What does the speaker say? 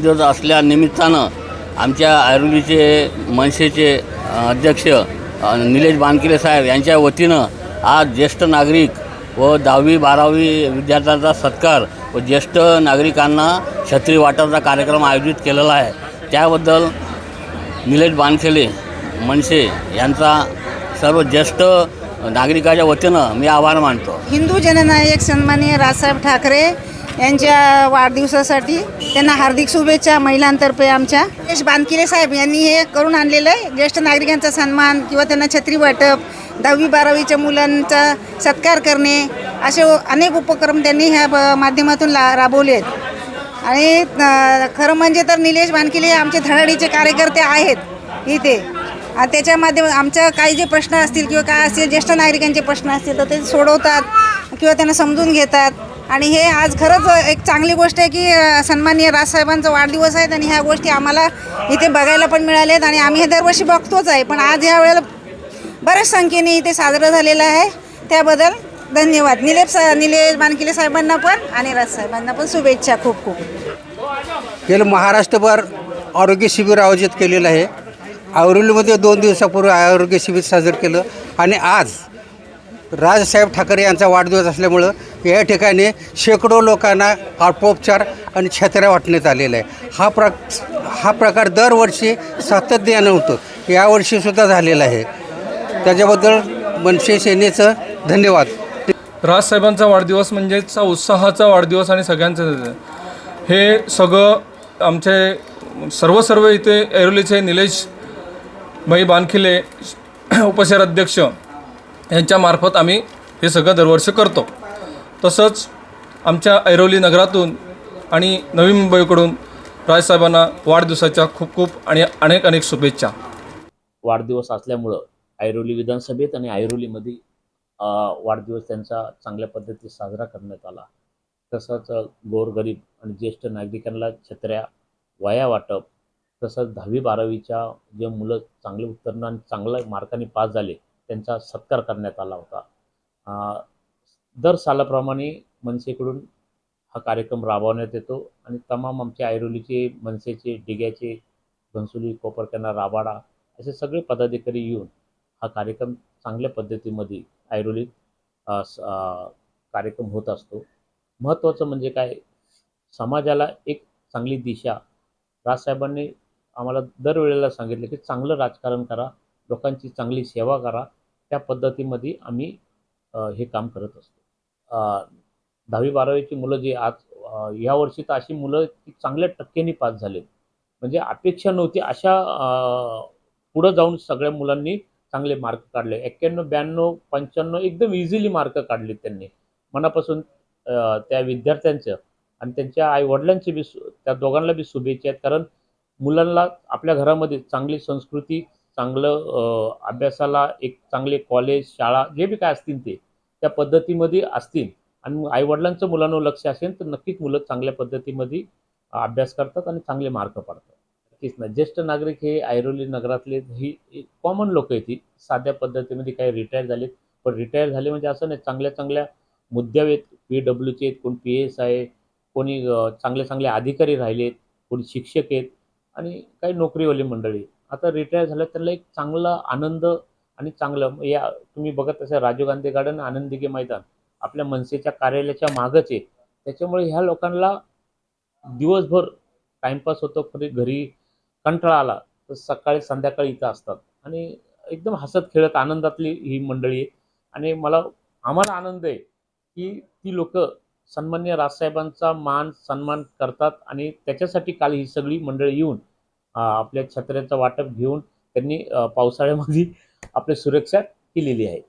दिवस असल्या निमित्तानं आमच्या आयुर्वेदीचे मनसेचे अध्यक्ष निलेश बानकिले साहेब यांच्या वतीनं आज ज्येष्ठ नागरिक व दहावी बारावी विद्यार्थ्यांचा सत्कार व ज्येष्ठ नागरिकांना छत्री वाटपचा कार्यक्रम आयोजित केलेला आहे. त्याबद्दल निलेश बानखेले मनसे यांचा सर्व ज्येष्ठ नागरिकाच्या वतीनं मी आभार मानतो. हिंदू जननायक सन्माननीय राजसाहेब ठाकरे यांच्या वाढदिवसासाठी त्यांना हार्दिक शुभेच्छा महिलांतर्फे आमच्या. यश बानकिरे साहेब यांनी हे करून आणलेलं आहे. ज्येष्ठ नागरिकांचा सन्मान किंवा त्यांना छत्री वाटप दहावी बारावीच्या मुलांचा सत्कार करणे असे अनेक उपक्रम त्यांनी ह्या माध्यमातून ला राबवले आहेत. आणि खरं म्हणजे तर निलेश भानकिले आमचे धडाडीचे कार्यकर्ते आहेत इथे. आणि त्याच्या माध्यम आमच्या काही जे प्रश्न असतील किंवा काय असतील ज्येष्ठ नागरिकांचे प्रश्न असतील तर ते सोडवतात किंवा त्यांना समजून घेतात. आणि हे आज खरंच एक चांगली गोष्ट आहे की सन्माननीय राजसाहेबांचा वाढदिवस आहे आणि ह्या गोष्टी आम्हाला इथे बघायला पण मिळाल्या आहेत आणि आम्ही हे दरवर्षी बघतोच आहे. पण आज ह्या वेळेला बऱ्याच संख्येने इथे साजरं झालेलं आहे. त्याबद्दल धन्यवाद. निलेश सा निलेश बानकिले साहेबांना पण आणि राजसाहेबांना पण शुभेच्छा खूप खूप. गेलं महाराष्ट्रभर आरोग्य शिबिर आयोजित केलेलं आहे. औरलीमध्ये दोन दिवसापूर्वी आरोग्य शिबिर साजरं केलं आणि आज राजसाहेब ठाकरे यांचा वाढदिवस असल्यामुळं या ठिकाणी शेकडो लोकांना आपोपचार आणि छत्र्या वाटण्यात आलेला आहे. हा प्र हा प्रकार दरवर्षी सातत्यानं होतो. यावर्षीसुद्धा झालेला आहे. त्याच्याबद्दल मनसे सेनेचं धन्यवाद. राजसाहेबांचा वाढदिवस म्हणजेच उत्साहाचा वाढदिवस आणि सगळ्यांचं हे सगळं आमचे सर्व सर्व इथे ऐरोलीचे निलेश भाई बानखिले उपशहर अध्यक्ष यांच्यामार्फत आम्ही हे सगळं दरवर्षी करतो. तसंच आमच्या ऐरोली नगरातून आणि नवी मुंबईकडून राजसाहेबांना वाढदिवसाच्या खूप खूप आणि अनेक अनेक शुभेच्छा. वाढदिवस असल्यामुळं ऐरोली विधानसभेत आणि ऐरोलीमध्ये वाढदिवस त्यांचा चांगल्या पद्धतीत साजरा करण्यात आला. तसंच गोरगरीब आणि ज्येष्ठ नागरिकांना छत्र्या वया वाटप तसंच दहावी बारावीच्या जे मुलं चांगले उत्तीर्ण आणि चांगल्या मार्काने पास झाले त्यांचा सत्कार करण्यात आला होता. दर सालाप्रमाणे मनसेकडून हा कार्यक्रम राबवण्यात येतो आणि तमाम आमच्या ऐरोलीचे मनसेचे डिग्याचे घनसुली कोपरकॅना राबाडा असे सगळे पदाधिकारी येऊन हा कार्यक्रम चांगल्या पद्धतीमध्ये ऐरोलीत कार्यक्रम होत असतो. महत्त्वाचं म्हणजे काय? समाजाला एक चांगली दिशा. राजसाहेबांनी आम्हाला दरवेळेला सांगितलं की चांगलं राजकारण करा लोकांची चांगली सेवा करा. त्या पद्धतीमध्ये आम्ही हे काम करत असतो. दहावी बारावीची मुलं जी आज ह्या वर्षी तर अशी मुलं की चांगल्या टक्क्यांनी पास झालेत. म्हणजे अपेक्षा नव्हती. अशा पुढं जाऊन सगळ्या मुलांनी चांगले मार्क काढले. एक्क्याण्णव ब्याण्णव पंच्याण्णव एकदम इझिली मार्क काढले त्यांनी. मनापासून त्या विद्यार्थ्यांचं आणि त्यांच्या आईवडिलांचे बी सु- त्या दोघांना बी शुभेच्छा आहेत. कारण मुलांना आपल्या घरामध्ये चांगली संस्कृती चांगलं अभ्यासाला एक चांगले कॉलेज शाळा जे बी काय असतील ते त्या पद्धतीमध्ये असतील. आणि आईवडिलांचं मुलांवर लक्ष असेल तर नक्कीच मुलं चांगल्या पद्धतीमध्ये अभ्यास करतात आणि चांगले मार्क पाडतात. नक्कीच ना. ज्येष्ठ नागरिक हे ऐरोली नगरातले ही कॉमन लोक आहेत ही. साध्या पद्धतीमध्ये काही रिटायर झालेत. पण रिटायर झाले म्हणजे असं नाही चांगल्या चांगल्या मुद्द्या आहेत पी डब्ल्यूचे आहेत कोण पी एस आहे कोणी चांगले चांगले अधिकारी राहिलेत कोणी शिक्षक आहेत आणि काही नोकरीवाली मंडळी आता रिटायर झालं त्यांना एक चांगला आनंद आणि चांगलं या तुम्ही बघत असाल राजीव गांधी गार्डन आनंदिगे मैदान. आपल्या मनसेच्या कार्यालयाच्या मागच आहे. त्याच्यामुळे ह्या लोकांना दिवसभर टाईमपास होतो. कधी घरी कंटाळा आला तर सकाळी संध्याकाळी इथं असतात. आणि एकदम हसत खेळत आनंदातली ही मंडळी आहे. आणि मला आम्हाला आनंद आहे की ती लोक सन्मान्य राजसाहेबांचा मान सन्मान करतात आणि त्याच्यासाठी काल ही सगळी मंडळी येऊन आपल्या छत्र्याचं वाटप घेऊन त्यांनी पावसाळ्यामध्ये आपली सुरक्षा केलेली आहे.